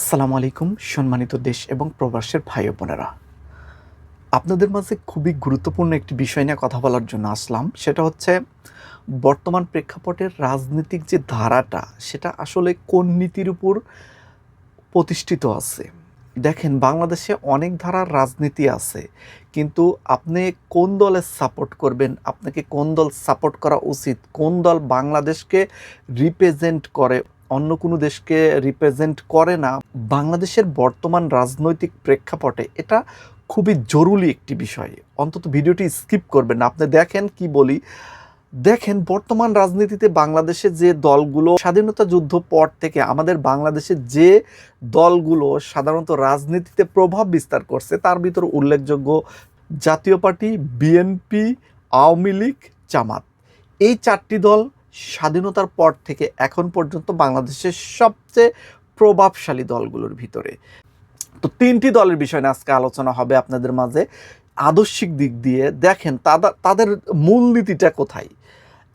আসসালামু আলাইকুম, সম্মানিত দেশ এবং প্রবাসের ভাই বোনেরা। আপনাদের মাঝে খুবই গুরুত্বপূর্ণ একটি বিষয় নিয়ে কথা বলার জন্য আসলাম। সেটা হচ্ছে, বর্তমান প্রেক্ষাপটের রাজনৈতিক যে ধারাটা, সেটা আসলে কোন নীতির উপর প্রতিষ্ঠিত আছে? দেখেন, বাংলাদেশে অনেক ধারার রাজনীতি আছে, কিন্তু আপনি কোন দলের সাপোর্ট করবেন, আপনাকে কোন দল সাপোর্ট করা উচিত, কোন দল বাংলাদেশকে রিপ্রেজেন্ট করে অন্য কোনো দেশকে রিপ্রেজেন্ট করে না, বাংলাদেশের বর্তমান রাজনৈতিক প্রেক্ষাপটে এটা খুবই জরুরি একটি বিষয়। অন্তত ভিডিওটি স্কিপ করবেন। আপনি দেখেন কি বলি। দেখেন, বর্তমান রাজনীতিতে বাংলাদেশে যে দলগুলো স্বাধীনতা যুদ্ধ পর থেকে আমাদের বাংলাদেশে যে দলগুলো সাধারণত রাজনীতিতে প্রভাব বিস্তার করছে, তার ভিতরে উল্লেখযোগ্য জাতীয় পার্টি, বিএনপি, আওয়ামী লীগ, জামাত। এই চারটি দল স্বাধীনতার পর থেকে এখন পর্যন্ত বাংলাদেশের সবচেয়ে প্রভাবশালী দলগুলোর ভিতরে। তো তিনটি দলের বিষয় নিয়ে আজকে আলোচনা হবে আপনাদের মাঝে। আদর্শিক দিক দিয়ে দেখেন তাদের তাদের মূলনীতিটা কোথায়?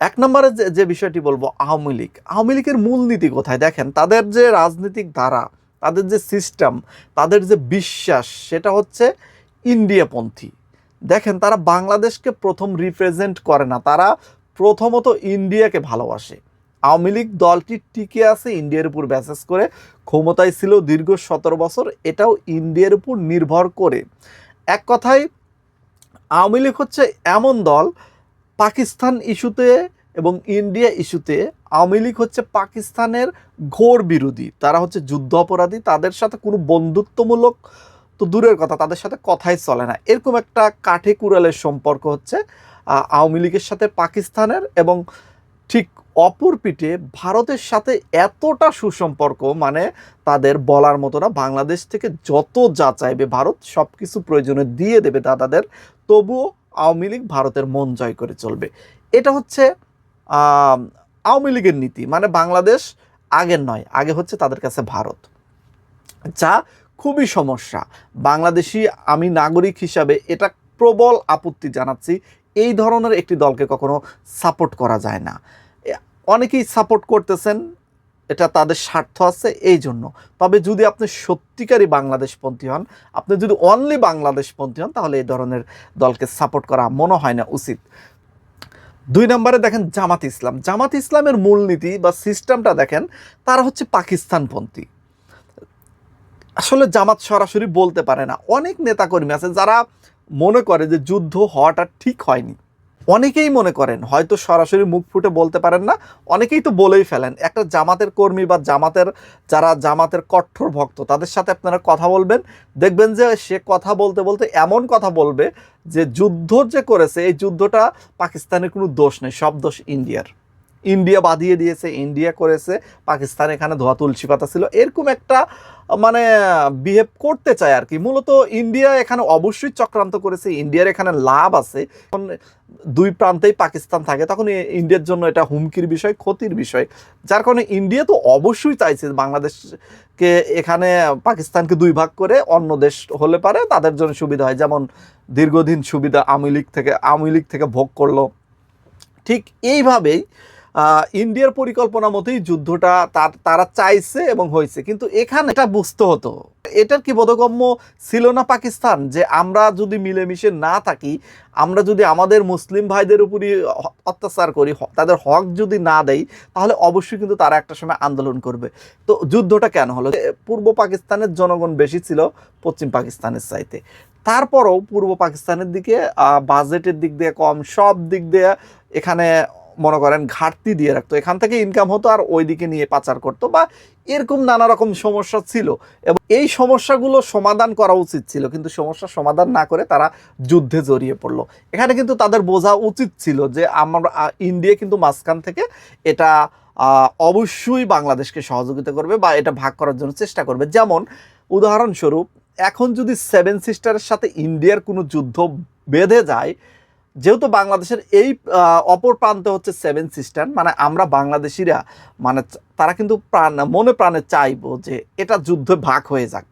এক নম্বরে যে যে বিষয়টি বলব, আওয়ামী লীগ। আওয়ামী লীগের মূলনীতি কোথায়? দেখেন তাদের যে রাজনৈতিক ধারা, তাদের যে সিস্টেম তাদের যে বিশ্বাস, সেটা হচ্ছে ইন্ডিয়াপন্থী। দেখেন তারা বাংলাদেশকে প্রথম রিপ্রেজেন্ট করে না। তারা প্রথমত ইন্ডিয়াকে ভালোবাসে। আওয়ামী লীগ দলটি টিকে আছে ইন্ডিয়ার উপর ব্যাসেস করে, ক্ষমতায় ছিল দীর্ঘ সতেরো বছর, এটাও ইন্ডিয়ার উপর নির্ভর করে। এক কথায়, আওয়ামী লীগ হচ্ছে এমন দল, পাকিস্তান ইস্যুতে এবং ইন্ডিয়া ইস্যুতে আওয়ামী লীগ হচ্ছে পাকিস্তানের ঘোর বিরোধী। তারা হচ্ছে যুদ্ধ অপরাধী, তাদের সাথে কোনো বন্ধুত্বমূলক তো দূরের কথা, তাদের সাথে কথাই চলে না। এরকম একটা কাঠে কুড়ালের সম্পর্ক হচ্ছে। আওয়ামী লীগের সাথে পাকিস্তানের এবং ঠিক অপর পিঠে ভারতের সাথে এতটা সুসম্পর্ক মানে তাদের বলার মতো না, বাংলাদেশ থেকে যত যা চাইবে ভারত সব কিছু প্রয়োজনে দিয়ে দেবে দাদাদের তবুও আওয়ামী লীগ ভারতের মন জয় করে চলবে। এটা হচ্ছে আওয়ামী লীগের নীতি মানে বাংলাদেশ আগের নয়, আগে হচ্ছে তাদের কাছে ভারত। যা খুবই সমস্যা, বাংলাদেশি আমি নাগরিক হিসাবে এটা প্রবল আপত্তি জানাচ্ছি এই ধরনের একটি দলকে কখনো সাপোর্ট করা যায় না। অনেকেই সাপোর্ট করতেছেন, এটা তাদের স্বার্থ আছে এই জন্য। তবে যদি আপনি সত্যিকারই বাংলাদেশপন্থী হন, আপনি যদি অনলি বাংলাদেশপন্থী হন, তাহলে এই ধরনের দলকে সাপোর্ট করা মনে হয় না, উচিত। দুই নম্বরে দেখেন জামাত ইসলাম। জামাত ইসলামের মূলনীতি বা সিস্টেমটা দেখেন, তারা হচ্ছে পাকিস্তানপন্থী। আসলে জামাত সরাসরি বলতে পারে না। অনেক নেতাকর্মী আছে যারা মনে করে যে যুদ্ধ হওয়াটা ঠিক হয়নি। অনেকেই মনে করেন, হয়তো সরাসরি মুখ ফুটে বলতে পারেন না, অনেকেই তো বলেই ফেলেন, একটা জামাতের কর্মী বা জামাতের, যারা জামাতের কঠোর ভক্ত, তাদের সাথে আপনারা কথা বলবেন, দেখবেন যে সে কথা বলতে বলতে এমন কথা বলবে যে যুদ্ধ যে করেছে, এই যুদ্ধটা পাকিস্তানের কোনো দোষ নেই, সব দোষ ইন্ডিয়ার। ইন্ডিয়া বাঁধিয়ে দিয়েছে, ইন্ডিয়া করেছে, পাকিস্তান এখানে ধোয়া তুলসী পাতা ছিল। এরকম একটা মানে বিহেভ করতে চায় আর কি। মূলত ইন্ডিয়া এখানে অবশ্যই চক্রান্ত করেছে, ইন্ডিয়ার এখানে লাভ আছে। এখন দুই প্রান্তেই পাকিস্তান থাকে, তখন ইন্ডিয়ার জন্য এটা হুমকির বিষয়, ক্ষতির বিষয়। যার কারণে ইন্ডিয়া তো অবশ্যই চাইছে বাংলাদেশকে এখানে পাকিস্তানকে দুই ভাগ করে অন্য দেশ হলে পারে, তাদের জন্য সুবিধা হয়। যেমন দীর্ঘদিন সুবিধা আওয়ামী লীগ থেকে, আওয়ামী লীগ থেকে ভোগ করল। ঠিক এইভাবেই ইন্ডিয়ার পরিকল্পনা মতোই যুদ্ধটা তার তারা চাইছে এবং হয়েছে। কিন্তু এখানে এটা বুঝতে হতো। এটার কি বোধগম্য ছিল না পাকিস্তান? যে আমরা যদি মিলেমিশে না থাকি, আমরা যদি আমাদের মুসলিম ভাইদের উপরই অত্যাচার করি তাদের হক যদি না দেই, তাহলে অবশ্যই কিন্তু তারা একটা সময় আন্দোলন করবে। তো যুদ্ধটা কেন হলো? পূর্ব পাকিস্তানের জনগণ বেশি ছিল পশ্চিম পাকিস্তানের চাইতে। তারপরও পূর্ব পাকিস্তানের দিকে বাজেটের দিক দিয়ে কম, সব দিক দিয়ে এখানে মনে করেন, ঘাটতি দিয়ে রাখতো। এখান থেকে ইনকাম হতো আর ওই দিকে নিয়ে পাচার করতো বা এরকম নানা রকম সমস্যা ছিল। এবং এই সমস্যাগুলো সমাধান করা উচিত ছিল, কিন্তু সমস্যার সমাধান না করে তারা যুদ্ধে জড়িয়ে পড়ল। এখানে কিন্তু তাদের বোঝা উচিত ছিল যে আমরা ইন্ডিয়া কিন্তু মাঝখান থেকে এটা অবশ্যই বাংলাদেশকে সহযোগিতা করবে বা এটা ভাগ করার জন্য চেষ্টা করবে। যেমন, উদাহরণস্বরূপ, এখন যদি সেভেন সিস্টারের সাথে ইন্ডিয়ার কোনো যুদ্ধ বেঁধে যায় যেহেতু বাংলাদেশের এই অপর প্রান্তে হচ্ছে সেভেন সিস্টার মানে আমরা বাংলাদেশিরা মানে তারা কিন্তু প্রাণ, মনে প্রাণে চাইব যে এটা যুদ্ধে ভাগ হয়ে যাক।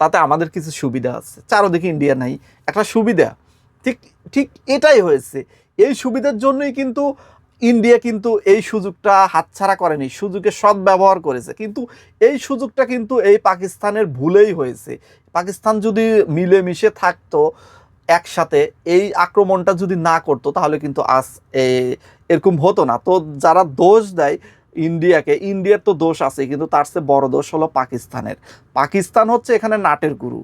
তাতে আমাদের কিছু সুবিধা আছে। চারোদিকে ইন্ডিয়া নাই, একটা সুবিধা। ঠিক ঠিক এটাই হয়েছে। এই সুবিধার জন্যই কিন্তু ইন্ডিয়া কিন্তু এই সুযোগটা হাতছাড়া করেনি সুযোগের সৎ ব্যবহার করেছে। কিন্তু এই সুযোগটা কিন্তু এই পাকিস্তানের ভুলেই হয়েছে। পাকিস্তান যদি মিলেমিশে থাকতো একসাথে এই আক্রমণটা যদি না করতো, তাহলে কিন্তু আজ এরকম হতো না। তো যারা দোষ দেয় ইন্ডিয়াকে, ইন্ডিয়ার তো দোষ আছে কিন্তু তার চেয়ে বড় দোষ হলো পাকিস্তানের। পাকিস্তান হচ্ছে এখানে নাটের গুরু।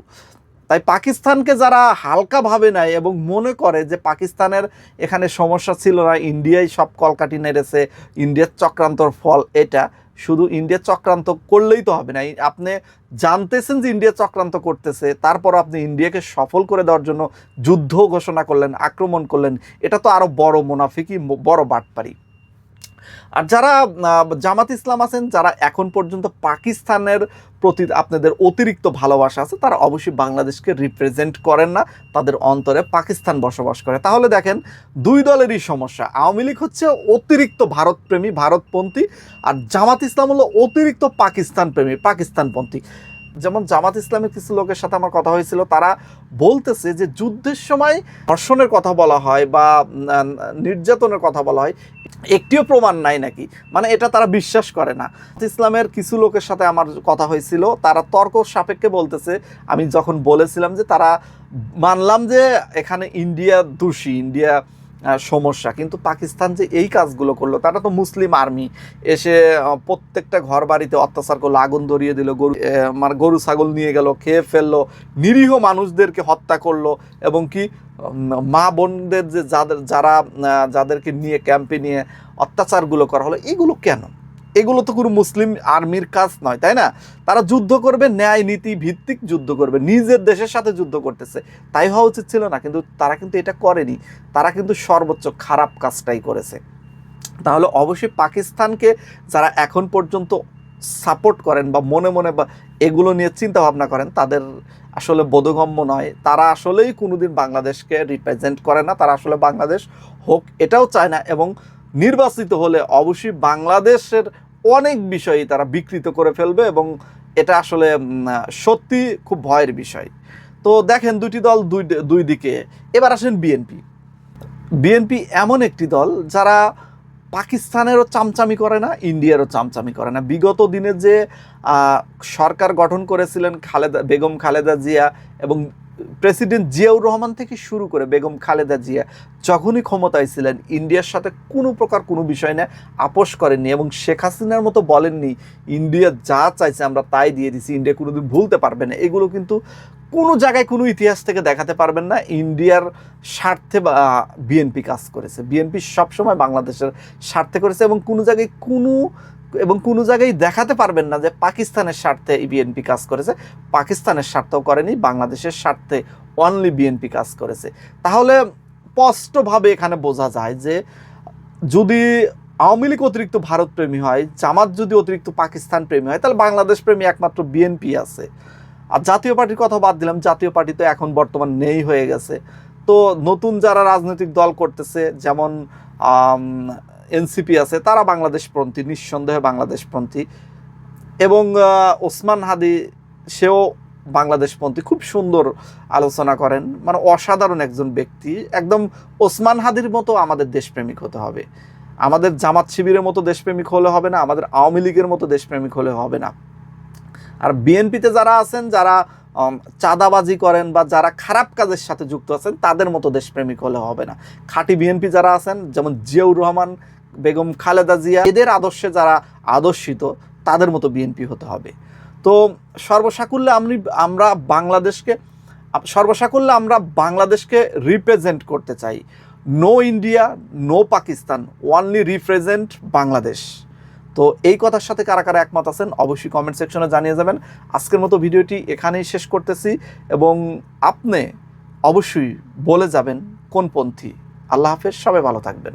তাই পাকিস্তানকে যারা হালকা ভাবে নেয় এবং মনে করে যে পাকিস্তানের এখানে সমস্যা ছিল না, ইন্ডিয়াই সব কলকাটি নেড়েছে, ইন্ডিয়ার চক্রান্তর ফল এটা শুধু ইন্ডিয়া চক্রান্ত করলেই তো হবে না। আপনি জানতেছেন যে ইন্ডিয়া চক্রান্ত করতেছে তারপর আপনি ইন্ডিয়াকে সফল করে দেওয়ার জন্য যুদ্ধ ঘোষণা করলেন, আক্রমণ করলেন। এটা তো আরও বড় মুনাফিকি বড় বাটপারি। আর যারা জামাত ইসলাম আছেন, যারা এখন পর্যন্ত পাকিস্তানের প্রতি আপনাদের অতিরিক্ত ভালোবাসা আছে, তারা অবশ্যই বাংলাদেশকে রিপ্রেজেন্ট করেন না, তাদের অন্তরে পাকিস্তান বসবাস করে। তাহলে দেখেন, দুই দলেরই সমস্যা। আওয়ামী লীগ হচ্ছে অতিরিক্ত ভারতপ্রেমী, ভারতপন্থী, আর জামাত ইসলাম হলো অতিরিক্ত পাকিস্তান প্রেমী পাকিস্তানপন্থী। যেমন জামাত ইসলামের কিছু লোকের সাথে আমার কথা হয়েছিল, তারা বলতেছে যে যুদ্ধের সময় ধর্ষণের কথা বলা হয় বা নির্যাতনের কথা বলা হয়, একটিও প্রমাণ নাই নাকি? মানে এটা তারা বিশ্বাস করে না। ইসলামের কিছু লোকের সাথে আমার কথা হয়েছিল, তারা তর্ক সাপেক্ষে বলতেছে, আমি যখন বলেছিলাম যে তারা, মানলাম যে এখানে ইন্ডিয়া দোষী, ইন্ডিয়া সমস্যা। কিন্তু পাকিস্তান যে এই কাজগুলো করল, তারা তো মুসলিম আর্মি। এসে প্রত্যেকটা ঘর বাড়িতে অত্যাচার করল, আগুন ধরিয়ে দিল, গরু মানে গরু, ছাগল নিয়ে গেল, খেয়ে ফেলল, নিরীহ মানুষদেরকে হত্যা করল এবং কি মা বোনদের যে যাদের, যারা যাদেরকে নিয়ে, ক্যাম্পে নিয়ে অত্যাচারগুলো করা হলো, এগুলো কেন? এগুলো তো কোনো মুসলিম আর্মির কাজ নয়, তাই না? তারা যুদ্ধ করবে, ন্যায় নীতি ভিত্তিক যুদ্ধ করবে, নিজের দেশের সাথে যুদ্ধ করতেছে। তাই হওয়া উচিত ছিল না, কিন্তু তারা কিন্তু এটা করেনি। তারা কিন্তু সর্বোচ্চ খারাপ কাজটাই করেছে। তাহলে অবশ্যই পাকিস্তানকে যারা এখন পর্যন্ত সাপোর্ট করেন বা মনে মনে বা এগুলো নিয়ে চিন্তা ভাবনা করেন, তাদের আসলে বোধগম্য নয়। তারা আসলেই কোনোদিন বাংলাদেশকে রিপ্রেজেন্ট করে না, তারা আসলে বাংলাদেশ হোক, এটাও চায় না। এবং নির্বাচিত হলে অবশ্যই বাংলাদেশের অনেক বিষয়ই তারা বিকৃত করে ফেলবে এবং এটা আসলে সত্যি খুব ভয়ের বিষয়। তো দেখেন দুটি দল দুই দুই দিকে। এবার আসেন বিএনপি। বিএনপি এমন একটি দল যারা পাকিস্তানেরও চামচামি করে না, ইন্ডিয়ারও চামচামি করে না। বিগত দিনে যে সরকার গঠন করেছিলেন খালেদা, বেগম খালেদা জিয়া এবং প্রেসিডেন্ট জিয়াউর রহমান থেকে শুরু করে বেগম খালেদা জিয়া যখনই ক্ষমতায় ছিলেন, ইন্ডিয়ার সাথে কোনো প্রকার কোনো বিষয় না আপোষ করেননি এবং শেখ হাসিনার মতো বলেননি, ইন্ডিয়া যা চাইছে আমরা তাই দিয়ে দিছি, ইন্ডিয়া কোনোদিন ভুলতে পারবে না। এগুলো কিন্তু কোনো জায়গায় কোনো ইতিহাস থেকে দেখাতে পারবেন না। ইন্ডিয়ার স্বার্থে বা বিএনপি কাজ করেছে। বিএনপি সবসময় বাংলাদেশের স্বার্থে করেছে এবং কোনো জায়গায় কোনো এবং কোনো জায়গায় দেখাতে পারবেন না যে পাকিস্তানের স্বার্থে বিএনপি কাজ করেছে। পাকিস্তানের স্বার্থেও করেনি, বাংলাদেশের স্বার্থে অনলি বিএনপি কাজ করেছে। তাহলে স্পষ্টভাবে এখানে বোঝা যায় যে যদি আওয়ামী লীগ অতিরিক্ত ভারত প্রেমী হয়, জামাত যদি অতিরিক্ত পাকিস্তান প্রেমী হয়, তাহলে বাংলাদেশ প্রেমী একমাত্র বিএনপি আছে। আর জাতীয় পার্টির কথা বাদ দিলাম, জাতীয় পার্টি তো এখন বর্তমান নেই হয়ে গেছে। তো নতুন যারা রাজনৈতিক দল করতেছে, যেমন এনসিপি আছে, তারা বাংলাদেশপন্থী নিঃসন্দেহে বাংলাদেশপন্থী এবং ওসমান হাদি, সেও বাংলাদেশপন্থী খুব সুন্দর আলোচনা করেন। মানে অসাধারণ একজন ব্যক্তি। একদম ওসমান হাদির মতো আমাদের দেশপ্রেমিক হতে হবে। আমাদের জামাত শিবিরের মতো দেশপ্রেমিক হলে হবে না, আমাদের আওয়ামী লীগের মতো দেশপ্রেমিক হলে হবে না। আর বিএনপিতে যারা আছেন, যারা চাঁদাবাজি করেন বা যারা খারাপ কাজের সাথে যুক্ত আছেন, তাদের মতো দেশপ্রেমিক হলে হবে না। খাঁটি বিএনপি যারা আছেন, যেমন জিয়াউর রহমান বেগম খালেদা জিয়া, এদের আদর্শে যারা আদর্শিত, তাদের মতো বিএনপি হতে হবে। তো সর্বসাকুল্যে আমি, আমরা বাংলাদেশকে, সর্বসাকুল্যে আমরা বাংলাদেশকে রিপ্রেজেন্ট করতে চাই। No India no Pakistan only represent Bangladesh তো এই কথার সাথে কারা কারা একমত আছেন, অবশ্যই কমেন্ট সেকশনে জানিয়ে যাবেন। আজকের মতো ভিডিওটি এখানেই শেষ করতেছি এবং আপনি অবশ্যই বলে যাবেন কোন পন্থী। আল্লাহ হাফেজ, সবাই ভালো থাকবেন।